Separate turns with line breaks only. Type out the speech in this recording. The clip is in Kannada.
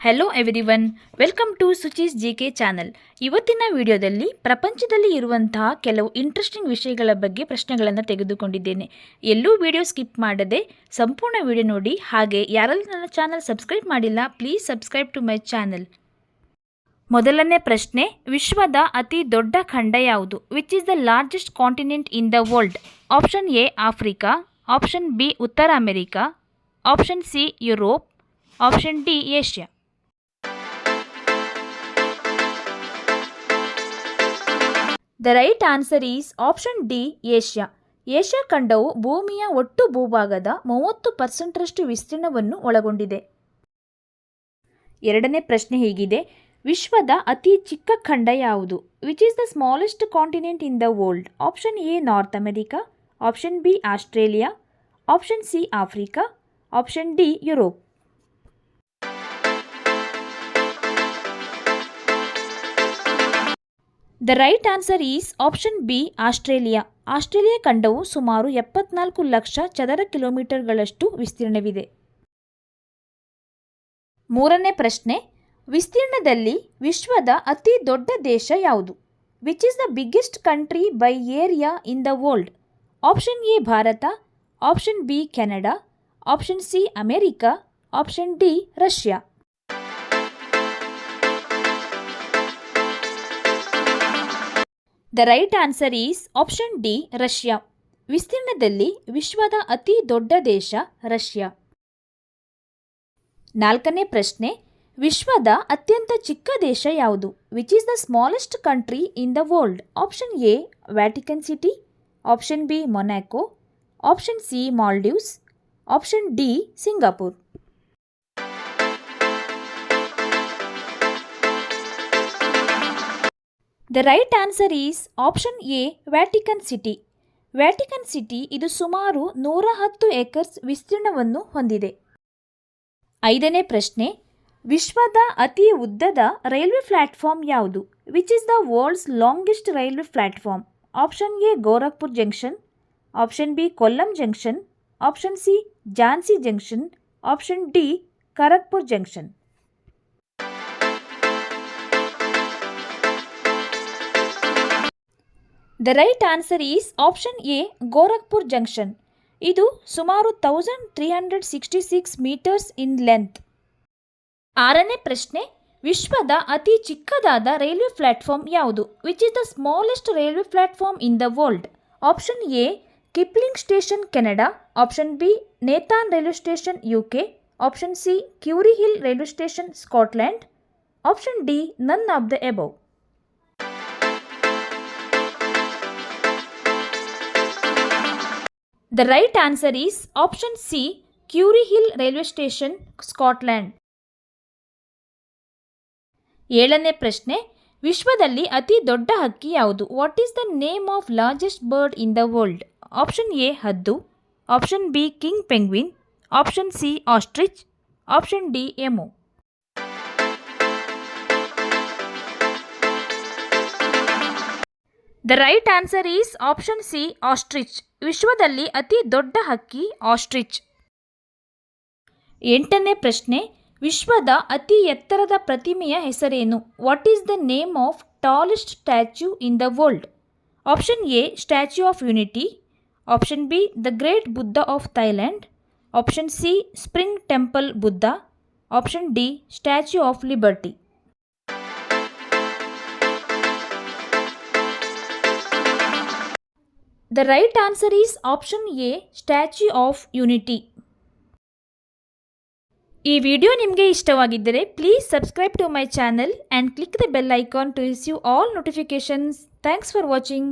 Hello everyone welcome to Suchi's G K channel ಇವತ್ತಿನ ವಿಡಿಯೋದಲ್ಲಿ ಪ್ರಪಂಚದಲ್ಲಿ ಇರುವಂತಹ ಕೆಲವು ಇಂಟ್ರೆಸ್ಟಿಂಗ್ ವಿಷಯಗಳ ಬಗ್ಗೆ ಪ್ರಶ್ನೆಗಳನ್ನು ತೆಗೆದುಕೊಂಡಿದ್ದೇನೆ. ಎಲ್ಲೂ ವಿಡಿಯೋ ಸ್ಕಿಪ್ ಮಾಡದೆ ಸಂಪೂರ್ಣ ವಿಡಿಯೋ ನೋಡಿ, ಹಾಗೆ ಯಾರಲ್ಲಿ ನನ್ನ ಚಾನಲ್ ಸಬ್ಸ್ಕ್ರೈಬ್ ಮಾಡಿಲ್ಲ please subscribe to my channel ಮೊದಲನೇ ಪ್ರಶ್ನೆ, ವಿಶ್ವದ ಅತಿ ದೊಡ್ಡ ಖಂಡ ಯಾವುದು? Which is the largest continent in the world option A Africa option B ಉತ್ತರ America option C Europe option D Asia the right answer is option D Asia Asia ಖಂಡವು ಭೂಮಿಯ ಒಟ್ಟು ಭೂಭಾಗದ ಮೂವತ್ತು ಪರ್ಸೆಂಟ್ರಷ್ಟು ವಿಸ್ತೀರ್ಣವನ್ನು ಒಳಗೊಂಡಿದೆ. ಎರಡನೇ ಪ್ರಶ್ನೆ ಹೀಗಿದೆ. ವಿಶ್ವದ ಅತಿ ಚಿಕ್ಕ ಖಂಡ ಯಾವುದು? Which is the smallest continent in the world option A North America option B Australia option C Africa option D Europe the right answer is option B Australia Australia ಖಂಡವು ಸುಮಾರು ಎಪ್ಪತ್ನಾಲ್ಕು ಲಕ್ಷ ಚದರ ಕಿಲೋಮೀಟರ್ಗಳಷ್ಟು ವಿಸ್ತೀರ್ಣವಿದೆ. ಮೂರನೇ ಪ್ರಶ್ನೆ, ವಿಸ್ತೀರ್ಣದಲ್ಲಿ ವಿಶ್ವದ ಅತಿ ದೊಡ್ಡ ದೇಶ ಯಾವುದು? Which is the biggest country by area in the world option A Bharat. Option B Canada. Option C America. Option D Russia. The right answer is option D Russia ವಿಸ್ತೀರ್ಣದಲ್ಲಿ ವಿಶ್ವದ ಅತಿ ದೊಡ್ಡ ದೇಶ ರಷ್ಯಾ. ನಾಲ್ಕನೇ ಪ್ರಶ್ನೆ, ವಿಶ್ವದ ಅತ್ಯಂತ ಚಿಕ್ಕ ದೇಶ ಯಾವುದು? Which is the smallest country in the world option A Vatican City option B Monaco option C Maldives option D Singapore the right answer is option A Vatican City Vatican City ಇದು ಸುಮಾರು ನೂರ ಹತ್ತು ಏಕರ್ಸ್ ವಿಸ್ತೀರ್ಣವನ್ನು ಹೊಂದಿದೆ. ಐದನೇ ಪ್ರಶ್ನೆ, ವಿಶ್ವದ ಅತಿ ಉದ್ದದ ರೈಲ್ವೆ ಪ್ಲಾಟ್ಫಾರ್ಮ್ ಯಾವುದು? Which is the world's longest railway platform? Option A Gorakhpur junction option B Kollam junction option C Jhansi junction option D Kharagpur junction the right answer is option A Gorakhpur junction ಇದು ಸುಮಾರು thousand three hundred sixty six metres in length ಆರನೇ ಪ್ರಶ್ನೆ, ವಿಶ್ವದ ಅತಿ ಚಿಕ್ಕದಾದ ರೈಲ್ವೆ ಪ್ಲಾಟ್ಫಾರ್ಮ್ ಯಾವುದು? Which is the smallest railway platform in the world option A Kipling station Canada option B Nethan railway station U K option C Curie Hill railway station Scotland option D none of the above the right answer is option C Curie Hill railway station Scotland ಏಳನೇ ಪ್ರಶ್ನೆ, ವಿಶ್ವದಲ್ಲಿ ಅತಿ ದೊಡ್ಡ ಹಕ್ಕಿ ಯಾವುದು? What is the name of largest bird in the world option A ಹದ್ದು. Option B king penguin option C ostrich option D emu the right answer is option C ostrich ವಿಶ್ವದಲ್ಲಿ ಅತಿ ದೊಡ್ಡ ಹಕ್ಕಿ ಆಸ್ಟ್ರಿಚ್. ಎಂಟನೇ ಪ್ರಶ್ನೆ, ವಿಶ್ವದ ಅತಿ ಎತ್ತರದ ಪ್ರತಿಮೆಯ ಹೆಸರೇನು? What is the name of tallest statue in the world option A statue of unity option B the great Buddha of Thailand option C spring temple Buddha option D statue of liberty the right answer is option A statue of unity ಈ ವಿಡಿಯೋ ನಿಮಗೆ ಇಷ್ಟವಾಗಿದ್ದರೆ please subscribe to my channel and click the bell icon to receive all notifications thanks for watching